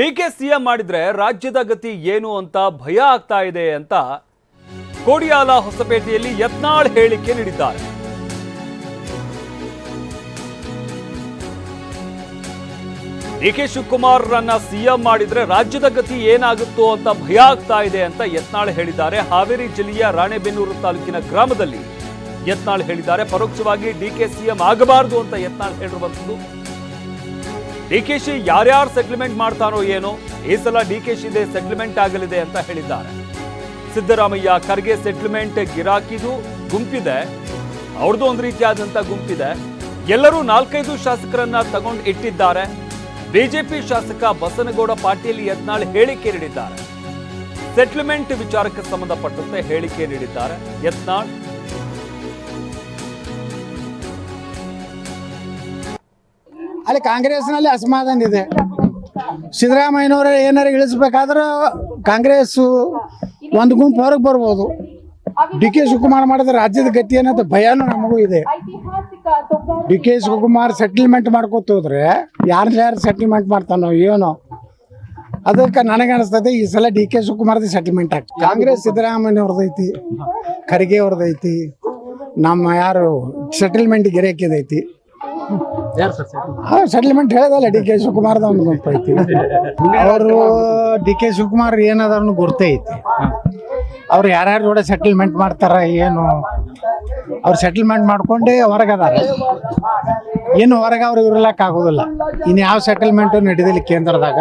D K CM ಮಾಡಿದ್ರೆ ರಾಜ್ಯದ ಗತಿ ಏನು ಅಂತ ಭಯ ಆಗ್ತಾ ಇದೆ ಅಂತ ಕೋಡಿಯಾಲ ಹೊಸಪೇಟೆಯಲ್ಲಿ ಯತ್ನಾಳ್ ಹೇಳಿಕೆ ನೀಡಿದ್ದಾರೆ. ಡಿ ಕೆ ಶಿವಕುಮಾರ್ರನ್ನ ಸಿಎಂ ಮಾಡಿದ್ರೆ ರಾಜ್ಯದ ಗತಿ ಏನಾಗುತ್ತೋ ಅಂತ ಭಯ ಆಗ್ತಾ ಇದೆ ಅಂತ ಯತ್ನಾಳ್ ಹೇಳಿದ್ದಾರೆ. ಹಾವೇರಿ ಜಿಲ್ಲೆಯ ರಾಣೆಬೆನ್ನೂರು ತಾಲೂಕಿನ ಗ್ರಾಮದಲ್ಲಿ ಯತ್ನಾಳ್ ಹೇಳಿದ್ದಾರೆ. ಪರೋಕ್ಷವಾಗಿ ಡಿ ಕೆ ಸಿಎಂ ಆಗಬಾರದು ಅಂತ ಯತ್ನಾಳ್ ಹೇಳಿರುವಂಥದ್ದು. ಡಿಕೆಶಿ ಯಾರ್ಯಾರು ಸೆಟ್ಲ್ಮೆಂಟ್ ಮಾಡ್ತಾರೋ ಏನೋ, ಈ ಸಲ ಡಿಕೆಶಿದೆ ಸೆಟ್ಲ್ಮೆಂಟ್ ಆಗಲಿದೆ ಅಂತ ಹೇಳಿದ್ದಾರೆ. ಸಿದ್ದರಾಮಯ್ಯ ಖರ್ಗೆ ಸೆಟ್ಲ್ಮೆಂಟ್ ಗಿರಾಕಿದು ಗುಂಪಿದೆ ಅವ್ರದ್ದು ಒಂದು ರೀತಿಯಾದಂತ ಗುಂಪಿದೆ. ಎಲ್ಲರೂ ನಾಲ್ಕೈದು ಶಾಸಕರನ್ನ ತಗೊಂಡು ಇಟ್ಟಿದ್ದಾರೆ. ಬಿಜೆಪಿ ಶಾಸಕ ಬಸನಗೌಡ ಪಾಟೀಲ್ ಯತ್ನಾಳ್ ಹೇಳಿಕೆ ನೀಡಿದ್ದಾರೆ. ಸೆಟ್ಲ್ಮೆಂಟ್ ವಿಚಾರಕ್ಕೆ ಸಂಬಂಧಪಟ್ಟಂತೆ ಹೇಳಿಕೆ ನೀಡಿದ್ದಾರೆ ಯತ್ನಾಳ್. ಅಲ್ಲಿ ಕಾಂಗ್ರೆಸ್ನಲ್ಲಿ ಅಸಮಾಧಾನ ಇದೆ. ಸಿದ್ದರಾಮಯ್ಯನವರ ಏನಾರು ಇಳಿಸ್ಬೇಕಾದ್ರೆ ಕಾಂಗ್ರೆಸ್ ಒಂದು ಗುಂಪು ಹೊರಗೆ ಬರ್ಬೋದು. ಡಿ ಕೆ ಶಿವಕುಮಾರ್ ಮಾಡಿದ್ರೆ ರಾಜ್ಯದ ಗತಿ ಅನ್ನೋದು ಭಯನೂ ನಮಗೂ ಇದೆ. ಡಿ ಕೆ ಶಿವಕುಮಾರ್ ಸೆಟಲ್ಮೆಂಟ್ ಮಾಡ್ಕೋತ ಹೋದ್ರೆ ಯಾರು ಯಾರು ಸೆಟಲ್ಮೆಂಟ್ ಮಾಡ್ತಾನೋ ಏನೋ. ಅದಕ್ಕೆ ನನಗೆ ಅನಿಸ್ತದೆ ಈ ಸಲ ಡಿ ಕೆ ಶಿವಕುಮಾರ್ದು ಸೆಟಲ್ಮೆಂಟ್ ಆಗ್ತದೆ ಕಾಂಗ್ರೆಸ್ ಸಿದ್ದರಾಮಯ್ಯವ್ರದೈತಿ ಖರ್ಗೆ ಅವ್ರದೈತಿ ನಮ್ಮ ಯಾರು ಸೆಟಲ್ಮೆಂಟ್ ಗಿರೇಕಿದೈತಿ ಸೆಟಲ್ಮೆಂಟ್ ಹೇಳಿದಲ್ಲ ಡಿ ಕೆ ಶಿವಕುಮಾರ್ದ ಒಂದು ಗುಂಪು ಐತಿ. ಅವರು ಡಿ ಕೆ ಶಿವಕುಮಾರ್ ಗುರ್ತೇ ಐತಿ. ಅವ್ರು ಯಾರ್ಯಾರ ಕೂಡ ಸೆಟಲ್ಮೆಂಟ್ ಮಾಡ್ತಾರ ಏನು? ಅವ್ರು ಸೆಟಲ್ಮೆಂಟ್ ಮಾಡ್ಕೊಂಡೇ ಹೊರಗದಾರ. ಏನು ಹೊರಗೆ ಅವ್ರು ಇರ್ಲಕ್ ಆಗೋದಿಲ್ಲ. ಇನ್ನು ಯಾವ ಸೆಟಲ್ಮೆಂಟು ನಡೆದಿಲ್ಲ ಕೇಂದ್ರದಾಗ?